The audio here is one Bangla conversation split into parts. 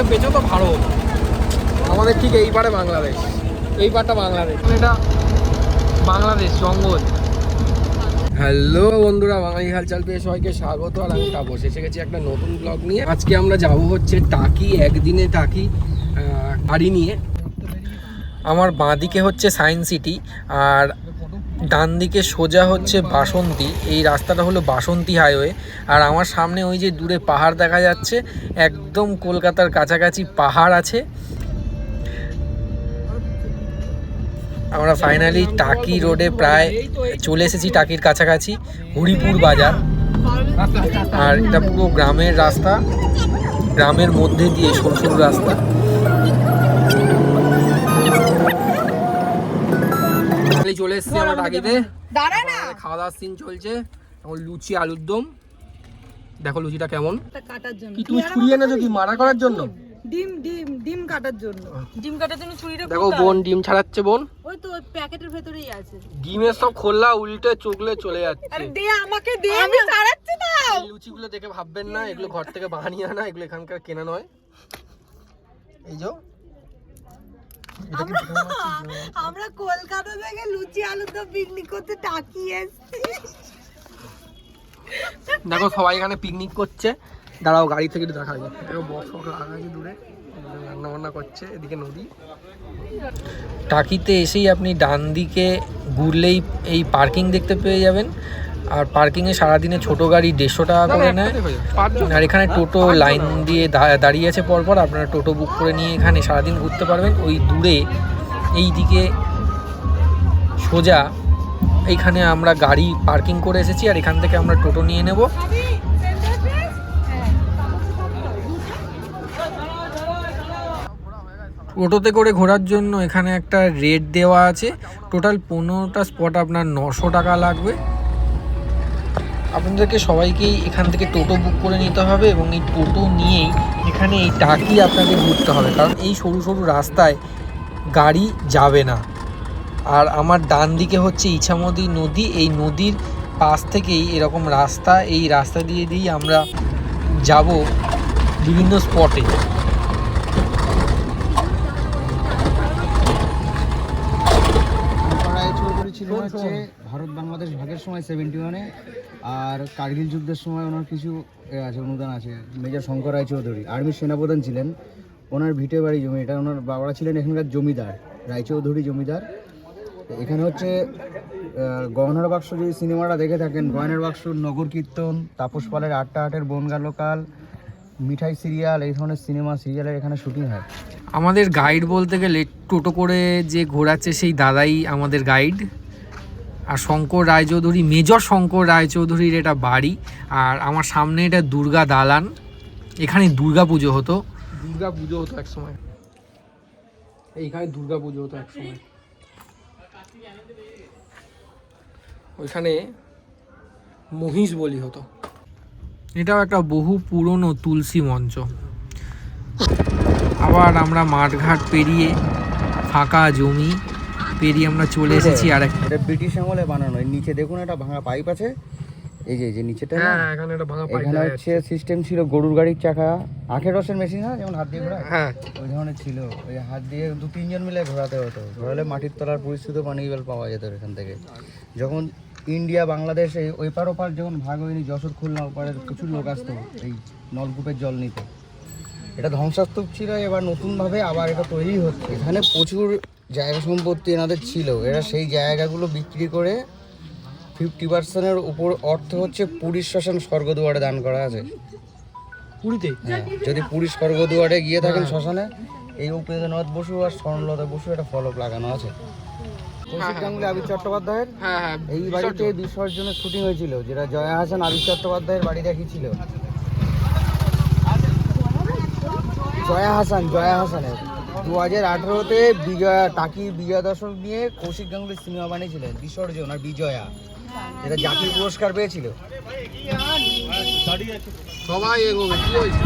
আমাদের পেছো তো ভারত আমাদের ঠিক এই পারে বাংলাদেশ। এই পারটা বাংলাদেশ। এটা বাংলাদেশ জঙ্গল। হ্যালো বন্ধুরা বাঙালি হালচাল পেয়ে সবাইকে স্বাগত। আর আমি তাপস। এসে গেছি একটা নতুন ব্লগ নিয়ে। আজকে আমরা যাব হচ্ছে টাকি একদিনে টাকি গাড়ি নিয়ে। আমার বাঁদিকে হচ্ছে সায়েন্স সিটি। আর ডান দিকে সোজা হচ্ছে বাসন্তী, এই রাস্তাটা হলো বাসন্তী হাইওয়ে। আর আমার সামনে ওই যে দূরে পাহাড় দেখা যাচ্ছে, একদম কলকাতার কাছাকাছি পাহাড় আছে। আমরা ফাইনালি টাকি রোডে প্রায় চলে এসেছি টাকির কাছাকাছি, হরিপুর বাজার। আর এটা পুরো গ্রামের রাস্তা, গ্রামের মধ্যে দিয়ে সরু সরু রাস্তা। ফাইনালি চলে এসেছি আমরা না। খাওয়া দাওয়ার সিন চলছে এখন লুচি আলুর দম। দেখো লুচিটা কেমন। কাটার জন্য। কি তুমি ছুরি এনেছো কি? মারা করার জন্য? ডিম ডিম ডিম কাটার জন্য। ডিম কাটার জন্য ছুরিটা দেখো বোন ডিম ছাড়াচ্ছে বোন। ওই তো ওই প্যাকেটের ভেতরেই আছে। ডিমের সব খোলা উল্টে চোখলে চলে যাচ্ছে। আরে দে আমাকে দে আমি ছাড়াচ্ছি না। লুচিগুলো দেখে ভাববেন না এগুলো ঘর থেকে বানিয়ে আনা এগুলো এখানকার কেনা নয়। এই যে আমরা কলকাতা থেকে লুচি আলুর দম পিকনিক করতে টাকি এসেছি। দেখো সবাই এখানে পিকনিক করছে। দাঁড়াও গাড়ি থেকে একটু দেখা যায় বক্স ফক্স দূরে। রান্না বান্না করছে এদিকে নদী। টাকিতে এসেই আপনি ডান দিকে ঘুরলেই এই পার্কিং দেখতে পেয়ে যাবেন। আর পার্কিংয়ে সারাদিনে ছোট গাড়ি দেড়শো টাকা করে নেয়। আর এখানে টোটো লাইন দিয়ে দাঁড়িয়ে আছে পরপর। আপনারা টোটো বুক করে নিয়ে এখানে সারাদিন ঘুরতে পারবেন। ওই দূরে এই দিকে সোজা এইখানে আমরা গাড়ি পার্কিং করে এসেছি আর এখান থেকে আমরা টোটো নিয়ে নেব। টোটোতে করে ঘোরার জন্য এখানে একটা রেট দেওয়া আছে। টোটাল পনেরোটা স্পট আপনার নশো টাকা লাগবে। আপনাদেরকে সবাইকেই এখান থেকে টোটো বুক করে নিতে হবে এবং এই টোটো নিয়েই এখানে এই টাকি আপনাকে ঘুরতে হবে। কারণ এই সরু সরু রাস্তায় গাড়ি যাবে না। আর আমার ডান দিকে হচ্ছে ইছামতি নদী। এই নদীর পাশ থেকেই এরকম রাস্তা, এই রাস্তা দিয়ে দিয়েই আমরা যাব বিভিন্ন স্পটে রায় চৌধুরী ছিলেন হচ্ছে ভারত বাংলাদেশ ভাগের সময় সেভেন্টি ওয়ানে আর কার্গিল যুদ্ধের সময় ওনার কিছু আছে, অনুদান আছে। মেজর শঙ্কর রায় চৌধুরী, আর্মির সেনাপ্রধান ছিলেন। ওনার ভিটে বাড়ি জমি, এটা ওনার বাবারা ছিলেন এখানকার জমিদার রায়চৌধুরী জমিদার। এখানে হচ্ছে গহনার বাক্স যদি সিনেমাটা দেখে থাকেন, গয়নার বাক্স, নগর কীর্তন, তাপস পালের আটটা আটের বনগা লোকাল, মিঠাই সিরিয়াল, এই ধরনের সিনেমা, সিরিয়ালের এখানে শুটিং হয়। আমাদের গাইড বলতে গেলে টোটো করে যে ঘোরাচ্ছে সেই দাদাই আমাদের গাইড আর শঙ্কর রায়চৌধুরী মেজর শঙ্কর রায়চৌধুরীর এটা বাড়ি। আর আমার সামনে এটা দুর্গা দালান। এখানে দুর্গা পুজো হতো। দুর্গা পুজো হতো এক সময়। এইখানে দুর্গা পুজো হতো এক সময়। ওইখানে মহিষ বলি হতো। এটাও একটা বহু পুরনো তুলসী মঞ্চ। আবার আমরা মাঠঘাট পেরিয়ে ফাঁকা জমি পেরিয়ে আমরা চলে এসেছি আর এক এটা ব্রিটিশ আমলে বানানো। নিচে দেখুন একটা ভাঙা পাইপ আছে। এই যে এই যে নিচেটা হ্যাঁ এখানে একটা ভাঙা পাইপ এখানে হচ্ছে সিস্টেম ছিল গরুর গাড়ির চাকা। আখের রসের মেশিন হয় যেমন হাত দিয়ে ঘোরা হ্যাঁ। ওই ধরনের ছিল। ওই হাত দিয়ে দু তিনজন মিলে ঘোরাতে হতো। ঘোরালে মাটির তলার পরিস্থিত পানি জল পাওয়া যেত এখান থেকে। যখন ইন্ডিয়া বাংলাদেশ এই ওই পার ওপার যখন ভাগ হয়নি যশোর খুলনা ওপারের প্রচুর লোক আসতো এই নলকূপের জল নিতে। এটা ধ্বংসাস্তূপ ছিল এবার নতুনভাবে আবার এটা তৈরি হচ্ছে। এখানে প্রচুর জায়গা সম্পত্তি এনাদের ছিল। এরা সেই জায়গাগুলো বিক্রি করে ফিফটি পার্সেন্টের উপর অর্থ হচ্ছে পুরীর শ্মশান স্বর্গদুয়ারে দান করা আছে। পুরীতে? হ্যাঁ যদি পুরী স্বর্গদুয়ারে গিয়ে থাকেন শ্মশানে এই উপেন্দ্রনাথ বসু আর স্বর্ণলতা বসু একটা ফলক লাগানো আছে। কৌশিক গাঙ্গুলি আবির চট্টোপাধ্যায়ের? হ্যাঁ হ্যাঁ এই বাড়িতে বিসর্জনের শুটিং হয়েছিল যেটা জয়া হাসান আবির চট্টোপাধ্যায়ের বাড়ি দেখিয়েছিল। জয়া হাসান জয়া হাসানের। দু হাজার আঠেরোতে বিজয়া টাকি বিজয়া দশক নিয়ে কৌশিক গাঙ্গুলি সিনেমা বানিয়েছিলেন বিসর্জন আর বিজয়া। যেটা জাতীয় পুরস্কার পেয়েছিল। সবাই এগোবে কি হয়েছে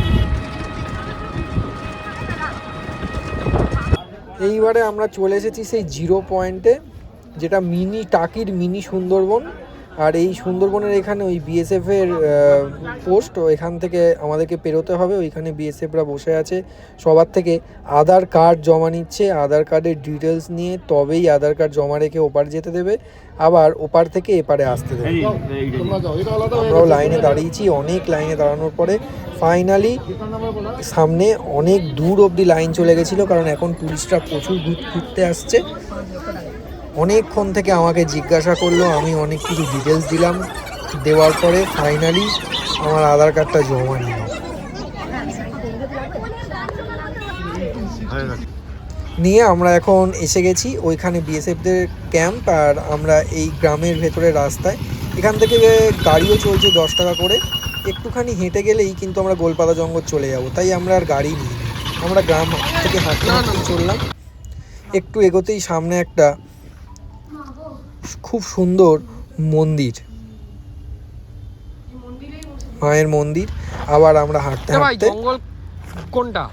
এইবারে আমরা চলে এসেছি সেই জিরো পয়েন্টে যেটা মিনি টাকির মিনি সুন্দরবন। আর এই সুন্দরবনের এখানে ওই বিএসএফ এর পোস্ট এখান থেকে আমাদেরকে পেরোতে হবে। ওইখানে বিএসএফরা বসে আছে। সবার থেকে আধার কার্ড জমা নিচ্ছে। আধার কার্ডের ডিটেলস নিয়ে তবেই আধার কার্ড জমা রেখে ওপার যেতে দেবে। আবার ওপার থেকে এপারে আসতে দেবে। আমরাও লাইনে দাঁড়িয়েছি। অনেক লাইনে দাঁড়ানোর পরে ফাইনালি সামনে অনেক দূর অবধি লাইন চলে গেছিল। কারণ এখন টুরিস্টরা প্রচুর ঘুর- ঘুরতে আসছে। অনেকক্ষণ থেকে আমাকে জিজ্ঞাসা করল, আমি অনেক কিছু ডিটেলস দিলাম। দেওয়ার পরে ফাইনালি আমার আধার কার্ডটা জমা নিল। নিয়ে আমরা এখন এসে গেছি ওইখানে বিএসএফদের ক্যাম্প আর আমরা এই গ্রামের ভেতরে রাস্তায়। এখান থেকে গাড়িও চলছে দশ টাকা করে। একটুখানি হেঁটে গেলেই কিন্তু আমরা গোলপাতা জঙ্গল চলে যাব, তাই আমরা আর গাড়ি নিই আমরা গ্রাম থেকে হাঁটতে চললাম। একটু এগোতেই সামনে একটা খুব সুন্দর মন্দির। মায়ের মন্দির। আবার আমরা হাঁটতে হাঁটতে জঙ্গল কোনটা?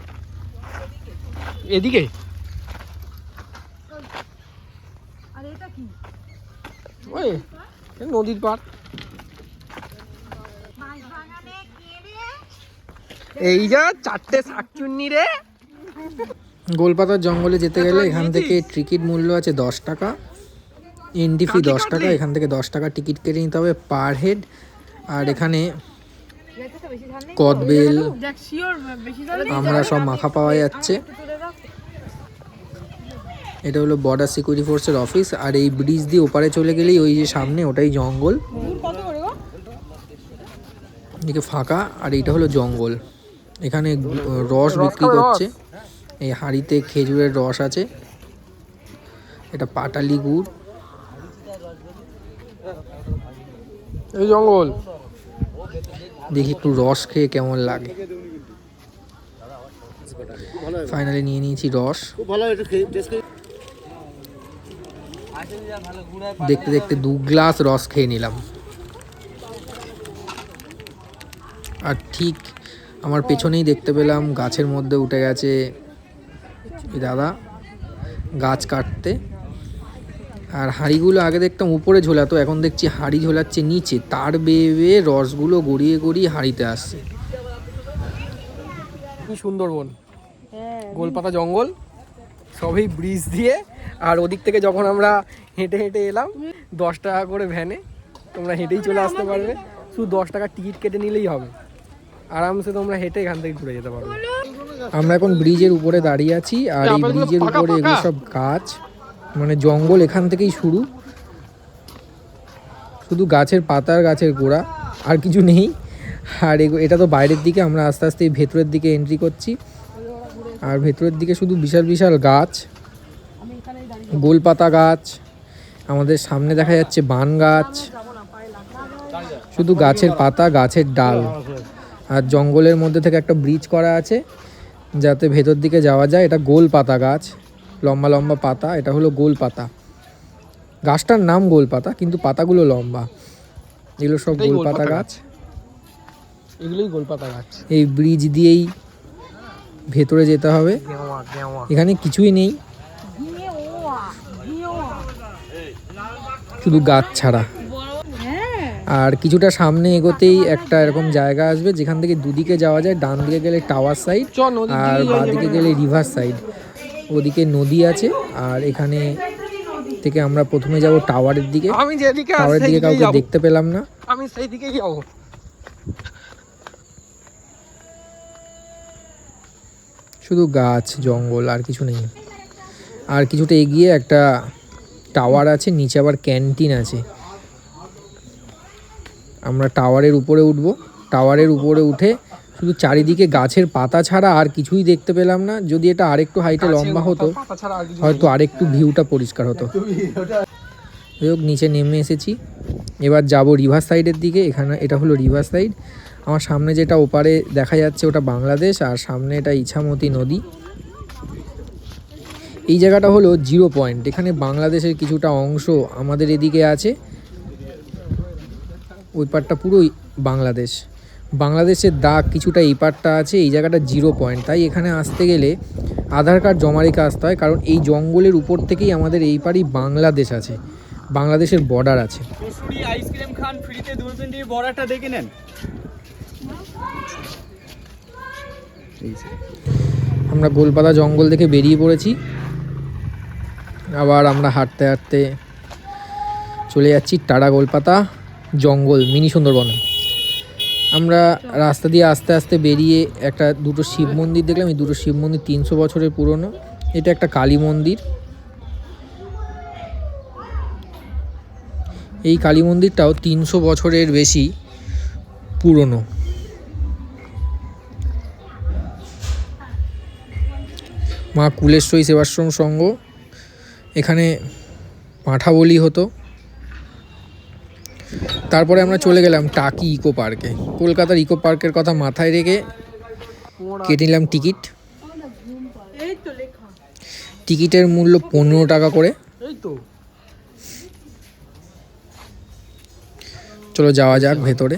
এদিকে? নদীর পার এই যা চারটে শাকচুন্নি রে। গোলপাতার জঙ্গলে যেতে গেলে এখান থেকে টিকিট মূল্য আছে দশ টাকা। এন্ট্রি ফি দশ টাকা এখান থেকে দশ টাকা টিকিট কেটে নিতে হবে পার হেড আর এখানে কদবেল আমরা সব মাখা পাওয়া যাচ্ছে। এটা হলো বর্ডার সিকিউরিটি ফোর্সের অফিস আর এই ব্রিজ দিয়ে ওপারে চলে গেলেই ওই যে সামনে ওটাই জঙ্গল। এদিকে ফাঁকা আর এইটা হলো জঙ্গল। এখানে রস বিক্রি করছে। এই হাঁড়িতে খেজুরের রস আছে। এটা পাটালি গুড়। এই জঙ্গল। দেখি একটু রস খেয়ে কেমন লাগে। ফাইনালি নিয়ে নিয়েছি রস। দেখতে দেখতে দু গ্লাস রস খেয়ে নিলাম। আর ঠিক আমার পেছনেই দেখতে পেলাম গাছের মধ্যে উঠে গেছে দাদা। গাছ কাটতে। আর হাঁড়িগুলো আগে দেখতাম উপরে ঝোলাতো এখন দেখছি হাঁড়ি ঝোলাচ্ছে নিচে। তার বেয়ে বেয়ে রসগুলো গড়িয়ে গড়িয়ে হাঁড়িতে আসছে। কি সুন্দরবন গোলপাতা জঙ্গল সবই ব্রিজ দিয়ে। আর ওদিক থেকে যখন আমরা হেঁটে হেঁটে এলাম দশ টাকা করে ভ্যানে তোমরা হেঁটেই চলে আসতে পারবে। শুধু দশ টাকা টিকিট কেটে নিলেই হবে। আরামসে তোমরা হেঁটে এখান থেকে ঘুরে যেতে পারবে। আমরা এখন ব্রিজের উপরে দাঁড়িয়ে আছি আর এই ব্রিজের উপরে এগুলো সব গাছ। মানে জঙ্গল এখান থেকেই শুরু। শুধু গাছের পাতার গাছের গোড়া, আর কিছু নেই। আর এটা তো বাইরের দিকে, আমরা আস্তে আস্তে ভেতরের দিকে এন্ট্রি করছি। আর ভেতরের দিকে শুধু বিশাল বিশাল গাছ। গোলপাতা গাছ। আমাদের সামনে দেখা যাচ্ছে বান গাছ। শুধু গাছের পাতা, গাছের ডাল। আর জঙ্গলের মধ্যে থেকে একটা ব্রিজ করা আছে, যাতে ভেতর দিকে যাওয়া যায়। এটা গোল পাতা গাছ। লম্বা লম্বা পাতা এটা হলো গোল পাতা। গাছটার নাম গোল পাতা কিন্তু পাতাগুলো লম্বা। এগুলো সব গোল গোলপাতা পাতা গাছ। এগুলোই গোলপাতা গাছ। এই ব্রিজ দিয়েই ভেতরে যেতে হবে। এখানে কিছুই নেই। শুধু গাছ ছাড়া। আর কিছুটা সামনে এগোতেই একটা এরকম জায়গা আসবে যেখান থেকে দুদিকে যাওয়া যায়। ডান দিকে গেলে টাওয়ার সাইড আর দিকে বাঁদিকে গেলে রিভার সাইড ওদিকে নদী আছে আর এখানে থেকে আমরা প্রথমে যাব টাওয়ারের দিকে। আমি যেদিকে টাওয়ারের দিকে কাউকে দেখতে পেলাম না। আমি সেই দিকেই যাব। শুধু গাছ জঙ্গল আর কিছু নেই। আর কিছুটা এগিয়ে একটা টাওয়ার আছে নিচে আবার ক্যান্টিন আছে। আমরা টাওয়ারের উপরে উঠব। টাওয়ারের উপরে উঠে শুধু চারিদিকে গাছের পাতা ছাড়া আর কিছুই দেখতে পেলাম না। যদি এটা আরেকটু হাইটে লম্বা হতো হয়তো আরেকটু ভিউটা পরিষ্কার হতো। যাই হোক নিচে নেমে এসেছি। এবার যাব রিভার সাইডের দিকে। এখানে এটা হলো রিভার সাইড আমার সামনে যেটা ওপারে দেখা যাচ্ছে ওটা বাংলাদেশ আর সামনে এটা ইছামতি নদী। এই জায়গাটা হলো জিরো পয়েন্ট এখানে বাংলাদেশের কিছুটা অংশ আমাদের এদিকে আছে। ওই পারটা পুরোই বাংলাদেশ। বাংলাদেশের দাগ কিছুটা এই পারটা আছে এই জায়গাটা জিরো পয়েন্ট তাই এখানে আসতে গেলে আধার কার্ড জমা রেখে আসতে হয় কারণ এই জঙ্গলের উপর থেকেই আমাদের এই পারই বাংলাদেশ আছে বাংলাদেশের বর্ডার আছে। কসুরি আইসক্রিম খান ফ্রিতে দূরবীন দিয়ে বড়াটা দেখে নেন। আমরা গোলপাতা জঙ্গল থেকে বেরিয়ে পড়েছি আবার আমরা হাঁটতে হাঁটতে চলে যাচ্ছি টাটা গোলপাতা জঙ্গল মিনি সুন্দরবনে। আমরা রাস্তা দিয়ে আস্তে আস্তে বেরিয়ে একটা দুটো শিব মন্দির দেখলাম। এই দুটো শিব মন্দির তিনশো বছরের পুরনো। এটা একটা কালী মন্দির। এই কালী মন্দিরটাও তিনশো বছরের বেশি পুরনো। মা কুলেশ্বরী সেবাশ্রম সংঘ। এখানে পাঁঠা বলি হতো। তারপরে আমরা চলে গেলাম টাকি ইকো পার্কে। কলকাতার ইকো পার্কের কথা মাথায় রেখে কেটে নিলাম টিকিট। টিকিটের মূল্য পনেরো টাকা করে। চলো যাওয়া যাক ভেতরে।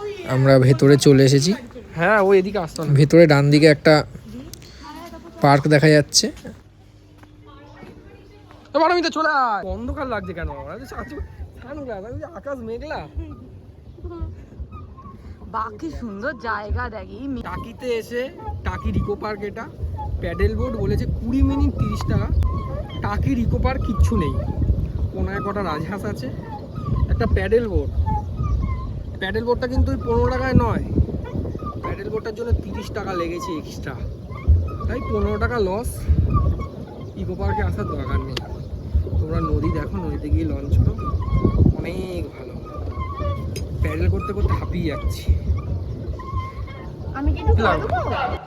ওই আমরা ভেতরে চলে এসেছি। হ্যাঁ ও এদিকে আসতো ভেতরে ডান দিকে একটা পার্ক দেখা যাচ্ছে। এবার আমি তো চলে আয়। অন্ধকার লাগছে কেন আমার? আকাশ মেঘলা। বাকি সুন্দর জায়গা দেখ টাকিতে এসে টাকি ইকো পার্ক এটা। প্যাডেল বোর্ড বলেছে কুড়ি মিনিট তিরিশ টাকা। টাকির ইকো পার্ক কিচ্ছু নেই। কোনায় কটা রাজহাঁস আছে। একটা প্যাডেল বোর্ড। প্যাডেল বোর্ডটা কিন্তু ওই পনেরো টাকায় নয়। প্যাডেল বোর্ডটার জন্য তিরিশ টাকা লেগেছে এক্সট্রা। তাই পনেরো টাকা লস। ইকো পার্কে আসার দরকার নেই। তোমরা নদী দেখো নদীতে গিয়ে লঞ্চ করো। অনেক ভালো। প্যাডেল করতে করতে হাঁপিয়ে যাচ্ছি।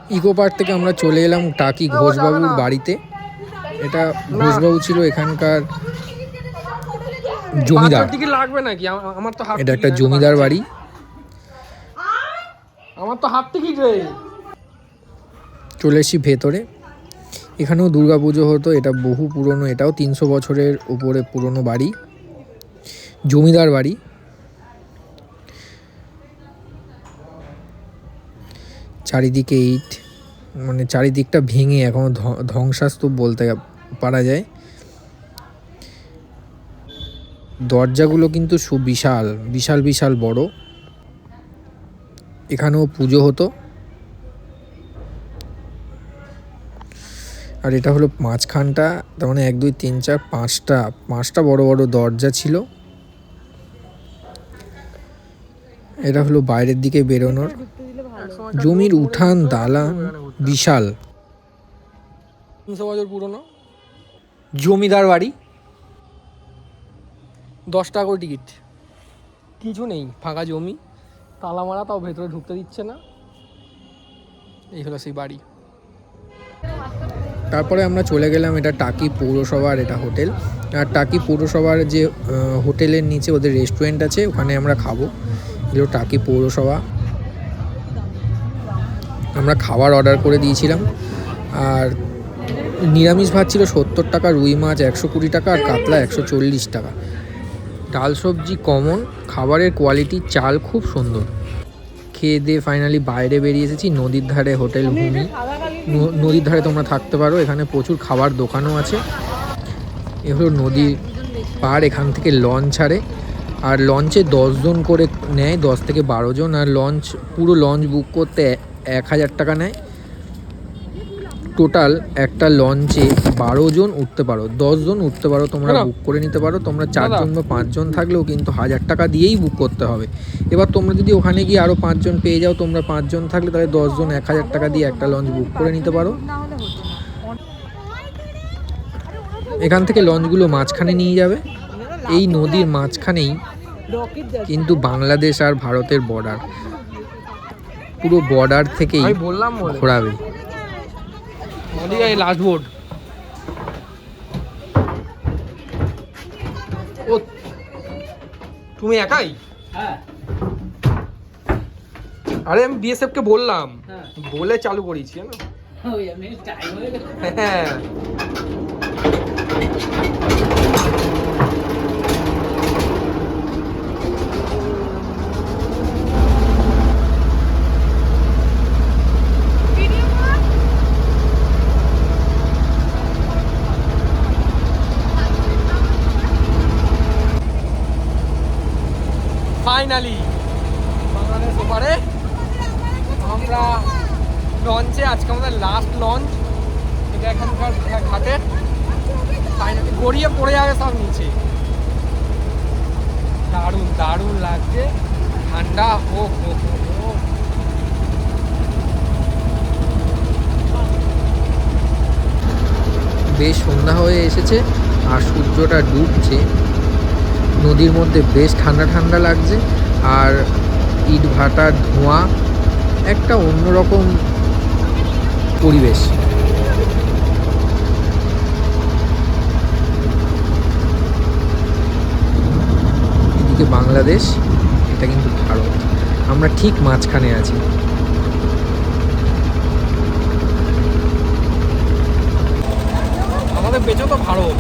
ইকো পার্ক থেকে আমরা চলে এলাম টাকি ঘোষবাবুর বাড়িতে। এটা ঘোষবাবু ছিল এখানকার জমিদার। দিকে লাগবে নাকি? আমা- আমার তো এটা একটা জমিদার বাড়ি। আমার তো হাফ টিকিট চলে এসেছি ভেতরে। এখানেও পুজো হতো, এটা বহু পুরনো, এটাও তিনশো বছরের উপরে পুরনো বাড়ি, জমিদার বাড়ি। চারিদিকে ইট মানে চারিদিকটা ভেঙে এখনও ধ্বংসাস্তূপ বলতে পারা যায়। দরজাগুলো কিন্তু সুবিশাল বিশাল বিশাল বড়। এখানেও পুজো হতো। আর এটা হলো মাঝখানটা, তার মানে এক, দুই, তিন, চার, পাঁচটা পাঁচটা বড় বড় দরজা ছিল। এটা হলো বাইরের দিকে বেরোনোর। জমির উঠান, দালান, বিশাল। তিনশো বছর পুরনো। জমিদার বাড়ি। দশ টাকা করে টিকিট। কিছু নেই, ফাঁকা জমি। তালা মারা তাও ভেতরে ঢুকতে দিচ্ছে না। এই হলো সেই বাড়ি। তারপরে আমরা চলে গেলাম এটা টাকি পৌরসভার এটা হোটেল। আর টাকি পৌরসভার যে হোটেলের নিচে ওদের রেস্টুরেন্ট আছে, ওখানে আমরা খাব। এগুলো টাকি পৌরসভা। আমরা খাবার অর্ডার করে দিয়েছিলাম। আর নিরামিষ ভাত ছিল সত্তর টাকা, রুই মাছ একশো কুড়ি টাকা, আর কাতলা একশো চল্লিশ টাকা। ডাল সবজি কমন খাবারের কোয়ালিটি চাল খুব সুন্দর। খেয়ে দিয়ে ফাইনালি বাইরে বেরিয়ে এসেছি, নদীর ধারে হোটেল ভূমি। নদীর ধারে তোমরা থাকতে পারো, এখানে প্রচুর খাবার দোকানও আছে। এ হলো নদীর পার এখান থেকে লঞ্চ ছাড়ে। আর লঞ্চে জন করে নেয়, দশ থেকে বারো জন। আর লঞ্চ, পুরো লঞ্চ বুক করতে এক হাজার টাকা নেয়। টোটাল একটা লঞ্চে বারো জন উঠতে পারো দশ জন উঠতে পারো তোমরা বুক করে নিতে পারো তোমরা চারজন বা পাঁচজন থাকলেও কিন্তু হাজার টাকা দিয়েই বুক করতে হবে। এবার তোমরা যদি ওখানে গিয়ে আরও পাঁচজন পেয়ে যাও তোমরা পাঁচজন থাকলে তাহলে দশজন এক হাজার টাকা দিয়ে একটা লঞ্চ বুক করে নিতে পারো। এখান থেকে লঞ্চগুলো মাঝখানে নিয়ে যাবে। এই নদীর মাঝখানেই কিন্তু বাংলাদেশ আর ভারতের বর্ডার পুরো বর্ডার থেকেই বললাম ঘোরাবে। নদীয়া এই লাস্ট বোর্ড ও তুমি একাই? হ্যাঁ। আরে আমি বিএসএফ কে বললাম। বলে চালু করেছি জানো? হ্যাঁ। ফাইনালি বাংলাদেশ ওপারে। আমরা লঞ্চে আজকে আমাদের লাস্ট লঞ্চ এটা এখানকার ঘাটে। ফাইনালি গড়িয়ে পড়ে যাবে সব নিচে। দারুণ দারুণ লাগছে। ঠান্ডা হো হো। বেশ সন্ধ্যা হয়ে এসেছে আর সূর্যটা ডুবছে। নদীর মধ্যে বেশ ঠান্ডা ঠান্ডা লাগছে। আর ইট ভাটার ধোঁয়া একটা অন্যরকম পরিবেশ। এদিকে বাংলাদেশ এটা কিন্তু ভারত। আমরা ঠিক মাঝখানে আছি। আমাদের পেছনে তো ভারত।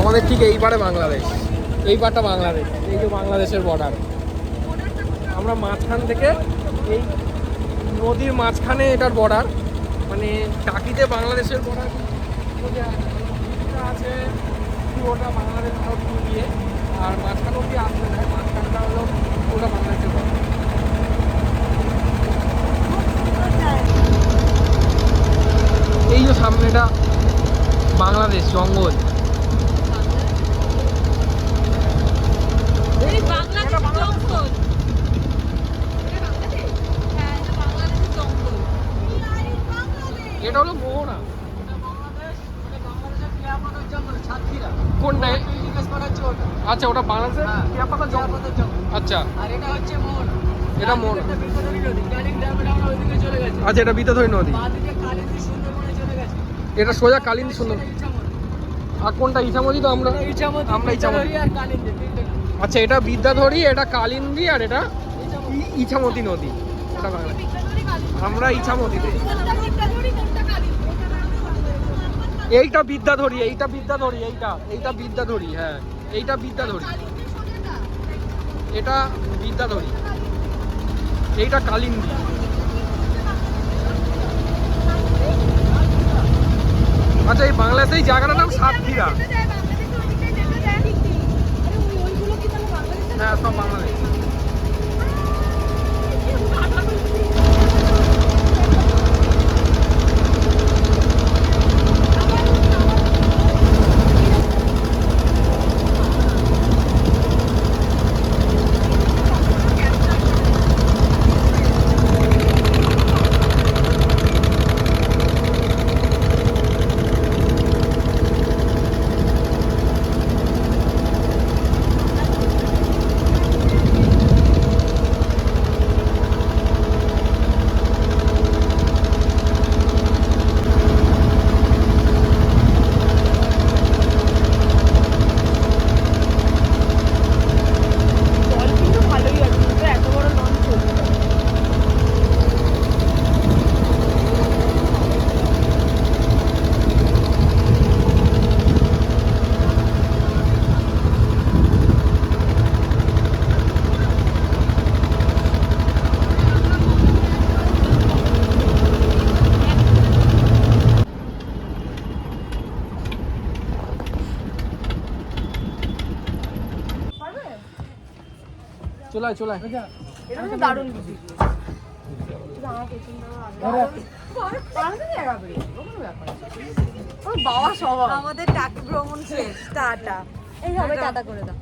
আমাদের ঠিক এই পারে বাংলাদেশ। এই পারটা বাংলাদেশ। এই যে বাংলাদেশের বর্ডার আমরা মাঝখান থেকে এই নদীর মাঝখানে এটার বর্ডার মানে টাকিতে বাংলাদেশের বর্ডার আছে পুরোটা বাংলাদেশ, ভারত মিলিয়ে আর মাঝখান অব্দি আসতে দেয় মাঝখানটা হলো পুরোটা বাংলাদেশের বর্ডার এই যে সামনেটা বাংলাদেশ, জঙ্গল। বাংলাদেশ জঙ্গল এটা বাংলাদেশ হ্যাঁ এটা বাংলাদেশের জঙ্গল এটা হলো মোহনা। কোনটা? আচ্ছা ওটা বাংলাদেশের টিয়াপাতা জঙ্গল? আচ্ছা। এটা মোহনা। আচ্ছা এটা বিদ্যাধরী নদী। এটা সোজা কালিন্দী সুন্দর আর কোনটা? ইছামতি তো আমরা আমরা ইছামতি। আচ্ছা এটা বিদ্যাধরী এটা কালিন্দী আর এটা ইছামতি। নদী। আমরা ইছামতিতে এইটা বিদ্যাধরী এইটা বিদ্যাধরী এইটা এইটা বিদ্যাধরী হ্যাঁ এইটা বিদ্যাধরী এটা বিদ্যাধরী এইটা কালিন্দী। আচ্ছা এই বাংলাদেশে এই জায়গাটার নাম সাতক্ষীরা। হ্যাঁ সব বাংলাদেশ জল কিন্তু ভালোই আছে কিন্তু এত বড় লঞ্চ চলছে চলায় চলায়। দারুণ বাবা সবাই আমাদের টাকা ভ্রমণ শেষ। টাটা। এইভাবে টাটা করে দাও।